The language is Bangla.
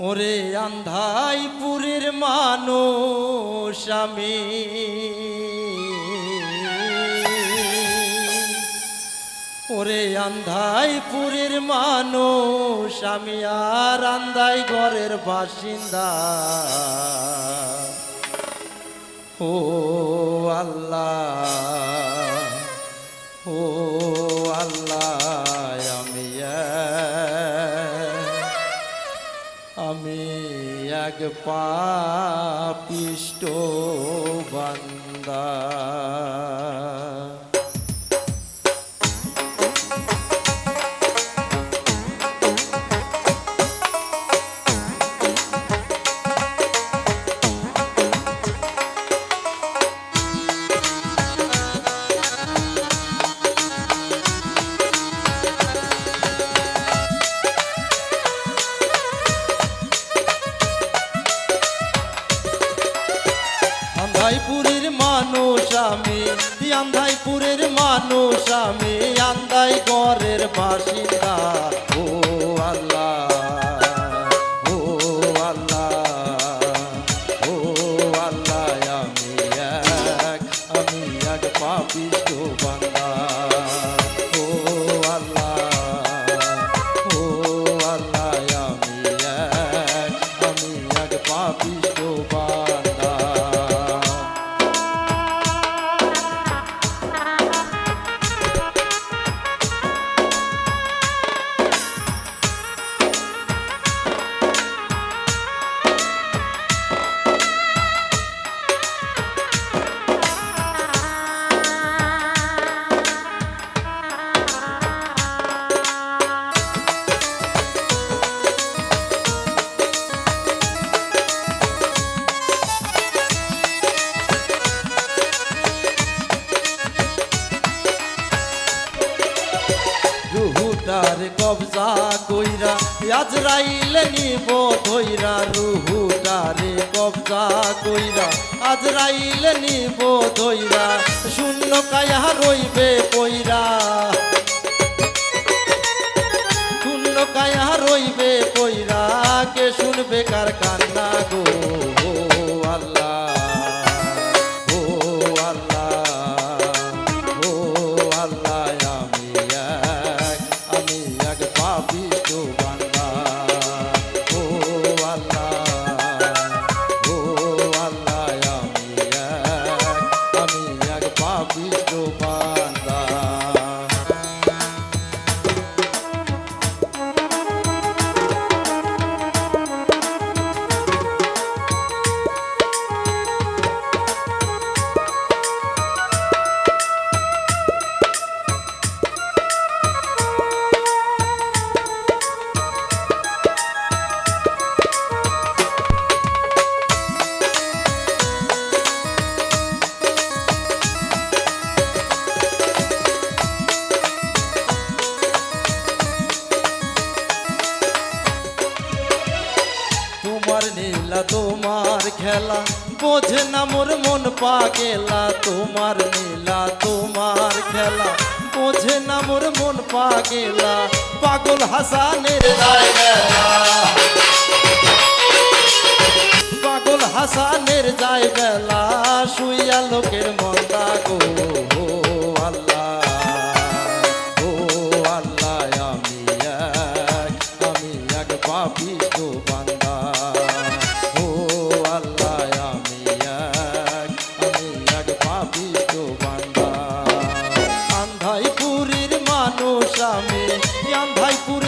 ওরে আন্ধাইপুরের মানুষ আমি। ওরে আন্ধাইপুরের মানুষ আমি আর আন্ধাই ঘরের বাসিন্দা। ও এক পাপিষ্ট বান্দা। আন্ধাইপুরের মানুষ আমি আন্ধাইপুরের মানুষ আমি আন্ধাই ঘরের বাসিন্দা ও রুহুটার কবজা কইরা আজরাইলে নিব ধইরা রুহুটারে কবজা কইরা। আজরাইলে নিব ধইরা, শূন্য কায়া রইবে কইরা শূন্য কায়া রইবে কইরা কে শুনবে কার কান্না গো? তোমার খেলা। বোঝে না মোর মন পাগেলা, তোমার নীলা তোমার খেলা। বোঝে না মোর মন পাগেলা, পাগল হাসানের পাগল হাসানের যায় বেলা, শুইয়া লোকের মন্দা গো আল্লাহ, ও আল্লাহ, আমি আমি এক পাপিষ্ট মানুষ আমি আন্ধাইপুরের